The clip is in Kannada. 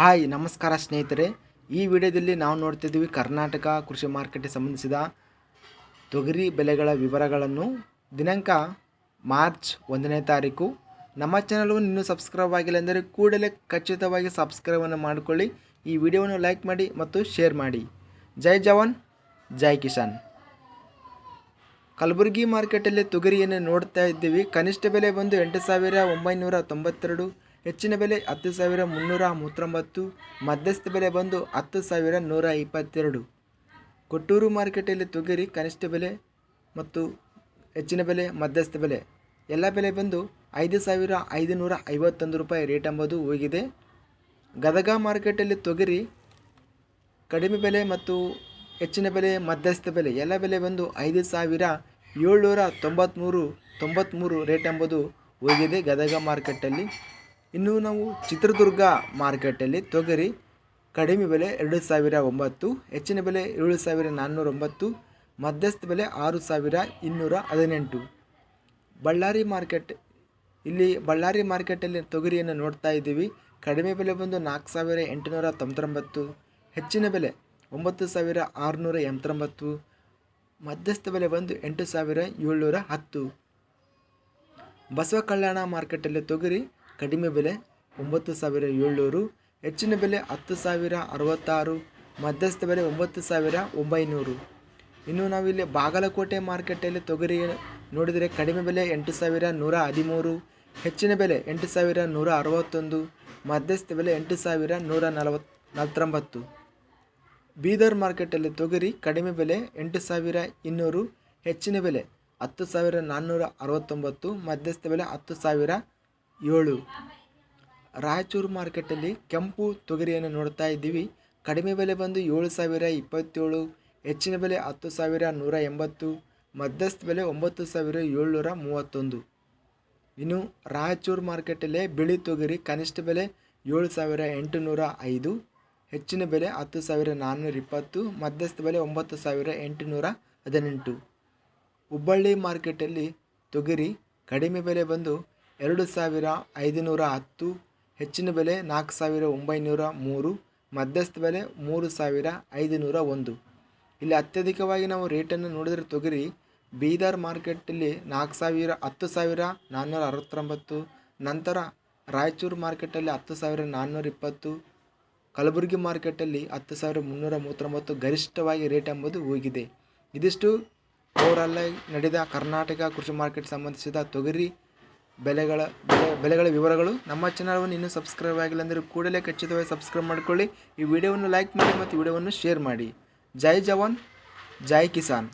ಹಾಯ್, ನಮಸ್ಕಾರ ಸ್ನೇಹಿತರೆ. ಈ ವಿಡಿಯೋದಲ್ಲಿ ನಾವು ನೋಡ್ತಿದ್ದೀವಿ ಕರ್ನಾಟಕ ಕೃಷಿ ಮಾರ್ಕೆಟ್ಗೆ ಸಂಬಂಧಿಸಿದ ತೊಗರಿ ಬೆಲೆಗಳ ವಿವರಗಳನ್ನು. ದಿನಾಂಕ ಮಾರ್ಚ್ ಒಂದನೇ ತಾರೀಕು. ನಮ್ಮ ಚಾನಲ್ ಇನ್ನೂ ಸಬ್ಸ್ಕ್ರೈಬ್ ಆಗಿಲ್ಲ ಎಂದರೆ ಕೂಡಲೇ ಖಚಿತವಾಗಿ ಸಬ್ಸ್ಕ್ರೈಬನ್ನು ಮಾಡಿಕೊಳ್ಳಿ. ಈ ವಿಡಿಯೋವನ್ನು ಲೈಕ್ ಮಾಡಿ ಮತ್ತು ಶೇರ್ ಮಾಡಿ. ಜೈ ಜವಾನ್, ಜೈ ಕಿಸಾನ್. ಕಲಬುರಗಿ ಮಾರ್ಕೆಟಲ್ಲಿ ತೊಗರಿಯನ್ನು ನೋಡ್ತಾ ಇದ್ದೀವಿ. ಕನಿಷ್ಠ ಬೆಲೆ ಬಂದು ಎಂಟು ಸಾವಿರ ಒಂಬೈನೂರ ತೊಂಬತ್ತೆರಡು. ಹೆಚ್ಚಿನ ಬೆಲೆ ಹತ್ತು ಸಾವಿರ ಮುನ್ನೂರ ಮೂವತ್ತೊಂಬತ್ತು, ಮಧ್ಯಸ್ಥ ಬೆಲೆ ಬಂದು ಹತ್ತು ಸಾವಿರ ನೂರ ಇಪ್ಪತ್ತೆರಡು. ಕೊಟ್ಟೂರು ಮಾರುಕಟ್ಟೆಯಲ್ಲಿ ತೊಗರಿ ಕನಿಷ್ಠ ಬೆಲೆ ಮತ್ತು ಹೆಚ್ಚಿನ ಬೆಲೆ, ಮಧ್ಯಸ್ಥ ಬೆಲೆ. ಎಲ್ಲ ಬೆಲೆ ಬಂದು ಐದು ಸಾವಿರ ಐದುನೂರ ಐವತ್ತೊಂದು ರೂಪಾಯಿ ರೇಟ್ ಎಂಬುದು ಹೋಗಿದೆ. ಗದಗ ಮಾರ್ಕೆಟಲ್ಲಿ ತೊಗರಿ ಕಡಿಮೆ ಬೆಲೆ ಮತ್ತು ಹೆಚ್ಚಿನ ಬೆಲೆ, ಮಧ್ಯಸ್ಥ ಬೆಲೆ. ಎಲ್ಲ ಬೆಲೆ ಬಂದು ಐದು ಸಾವಿರ ಏಳ್ನೂರ ತೊಂಬತ್ತ್ಮೂರು ತೊಂಬತ್ತ್ಮೂರು ರೇಟ್ ಎಂಬುದು ಹೋಗಿದೆ ಗದಗ ಮಾರ್ಕೆಟಲ್ಲಿ. ಇನ್ನು ನಾವು ಚಿತ್ರದುರ್ಗ ಮಾರ್ಕೆಟಲ್ಲಿ ತೊಗರಿ ಕಡಿಮೆ ಬೆಲೆ ಎರಡು ಸಾವಿರ ಒಂಬತ್ತು, ಹೆಚ್ಚಿನ ಬೆಲೆ ಏಳು ಸಾವಿರ ನಾನ್ನೂರ ಒಂಬತ್ತು, ಮಧ್ಯಸ್ಥ ಬೆಲೆ ಆರು ಸಾವಿರ ಇನ್ನೂರ ಹದಿನೆಂಟು. ಬಳ್ಳಾರಿ ಮಾರ್ಕೆಟ್, ಇಲ್ಲಿ ಬಳ್ಳಾರಿ ಮಾರ್ಕೆಟಲ್ಲಿ ತೊಗರಿಯನ್ನು ನೋಡ್ತಾ ಇದ್ದೀವಿ. ಕಡಿಮೆ ಬೆಲೆ ಬಂದು ನಾಲ್ಕು ಸಾವಿರ ಎಂಟುನೂರ ತೊಂಬತ್ತೊಂಬತ್ತು, ಹೆಚ್ಚಿನ ಬೆಲೆ ಒಂಬತ್ತು ಸಾವಿರ ಆರುನೂರ ಎಂಬತ್ತೊಂಬತ್ತು, ಮಧ್ಯಸ್ಥ ಬೆಲೆ ಬಂದು ಎಂಟು ಸಾವಿರ ಏಳ್ನೂರ ಹತ್ತು. ಬಸವ ಕಲ್ಯಾಣ ಮಾರ್ಕೆಟಲ್ಲಿ ತೊಗರಿ ಕಡಿಮೆ ಬೆಲೆ ಒಂಬತ್ತು ಸಾವಿರ ಏಳ್ನೂರು, ಹೆಚ್ಚಿನ ಬೆಲೆ ಹತ್ತು ಸಾವಿರ ಅರವತ್ತಾರು, ಮಧ್ಯಸ್ಥ ಬೆಲೆ ಒಂಬತ್ತು ಸಾವಿರ ಒಂಬೈನೂರು. ಇನ್ನು ನಾವಿಲ್ಲಿ ಬಾಗಲಕೋಟೆ ಮಾರ್ಕೆಟಲ್ಲಿ ತೊಗರಿ ನೋಡಿದರೆ ಕಡಿಮೆ ಬೆಲೆ ಎಂಟು ಸಾವಿರ ನೂರ ಹದಿಮೂರು, ಹೆಚ್ಚಿನ ಬೆಲೆ ಎಂಟು ಸಾವಿರ ನೂರ ಅರವತ್ತೊಂದು, ಮಧ್ಯಸ್ಥ ಬೆಲೆ ಎಂಟು ಸಾವಿರ ನೂರ ನಲವತ್ ನಲವತ್ತೊಂಬತ್ತು. ಬೀದರ್ ಮಾರ್ಕೆಟಲ್ಲಿ ತೊಗರಿ ಕಡಿಮೆ ಬೆಲೆ ಎಂಟು ಸಾವಿರ ಇನ್ನೂರು, ಹೆಚ್ಚಿನ ಬೆಲೆ ಹತ್ತು ಸಾವಿರ ನಾನ್ನೂರ ಅರವತ್ತೊಂಬತ್ತು, ಮಧ್ಯಸ್ಥ ಬೆಲೆ ಹತ್ತು ಸಾವಿರ ಏಳು. ರಾಯಚೂರು ಮಾರ್ಕೆಟಲ್ಲಿ ಕೆಂಪು ತೊಗರಿಯನ್ನು ನೋಡ್ತಾ ಇದ್ದೀವಿ. ಕಡಿಮೆ ಬೆಲೆ ಬಂದು ಏಳು ಸಾವಿರ ಇಪ್ಪತ್ತೇಳು, ಹೆಚ್ಚಿನ ಬೆಲೆ ಹತ್ತು ಸಾವಿರ ನೂರ ಎಂಬತ್ತು, ಮಧ್ಯಸ್ಥ ಬೆಲೆ ಒಂಬತ್ತು ಸಾವಿರ ಏಳ್ನೂರ ಮೂವತ್ತೊಂದು. ಇನ್ನು ರಾಯಚೂರು ಮಾರ್ಕೆಟಲ್ಲೇ ಬಿಳಿ ತೊಗರಿ ಕನಿಷ್ಠ ಬೆಲೆ ಏಳು ಸಾವಿರ ಎಂಟುನೂರ ಐದು, ಹೆಚ್ಚಿನ ಬೆಲೆ ಹತ್ತು ಸಾವಿರ ನಾನ್ನೂರ ಇಪ್ಪತ್ತು, ಮಧ್ಯಸ್ಥ ಬೆಲೆ ಒಂಬತ್ತು ಸಾವಿರ ಎಂಟುನೂರ ಹದಿನೆಂಟು. ಹುಬ್ಬಳ್ಳಿ ಮಾರ್ಕೆಟಲ್ಲಿ ತೊಗರಿ ಕಡಿಮೆ ಬೆಲೆ ಬಂದು ಎರಡು ಸಾವಿರ ಐದುನೂರ ಹತ್ತು, ಹೆಚ್ಚಿನ ಬೆಲೆ ನಾಲ್ಕು ಸಾವಿರ ಒಂಬೈನೂರ ಮೂರು, ಮಧ್ಯಸ್ಥ ಬೆಲೆ ಮೂರು ಸಾವಿರ ಐದುನೂರ ಒಂದು. ಇಲ್ಲಿ ಅತ್ಯಧಿಕವಾಗಿ ನಾವು ರೇಟನ್ನು ನೋಡಿದರೆ ತೊಗರಿ, ಬೀದರ್ ಮಾರ್ಕೆಟಲ್ಲಿ ನಾಲ್ಕು ಸಾವಿರ, ಹತ್ತು ಸಾವಿರ ನಾನ್ನೂರ ಅರವತ್ತೊಂಬತ್ತು, ನಂತರ ರಾಯಚೂರು ಮಾರ್ಕೆಟಲ್ಲಿ ಹತ್ತು ಸಾವಿರ ನಾನ್ನೂರ ಇಪ್ಪತ್ತು, ಕಲಬುರಗಿ ಮಾರ್ಕೆಟಲ್ಲಿ ಹತ್ತು ಸಾವಿರ ಮುನ್ನೂರ ಮೂವತ್ತೊಂಬತ್ತು ಗರಿಷ್ಠವಾಗಿ ರೇಟ್ ಎಂಬುದು ಹೋಗಿದೆ. ಇದಿಷ್ಟು ಓವರಲ್ಲಾಗಿ ನಡೆದ ಕರ್ನಾಟಕ ಕೃಷಿ ಮಾರ್ಕೆಟ್ ಸಂಬಂಧಿಸಿದ ತೊಗರಿ ಬೆಲೆಗಳ ಬೆಲೆ ಬೆಲೆಗಳ ವಿವರಗಳು. ನಮ್ಮ ಚಾನಲವನ್ನು ಇನ್ನೂ ಸಬ್ಸ್ಕ್ರೈಬ್ ಆಗಿಲ್ಲ ಅಂದರೆ ಕೂಡಲೇ ಖಚಿತವಾಗಿ ಸಬ್ಸ್ಕ್ರೈಬ್ ಮಾಡಿಕೊಳ್ಳಿ. ಈ ವಿಡಿಯೋವನ್ನು ಲೈಕ್ ಮಾಡಿ ಮತ್ತು ವಿಡಿಯೋವನ್ನು ಶೇರ್ ಮಾಡಿ. ಜೈ ಜವಾನ್, ಜೈ ಕಿಸಾನ್.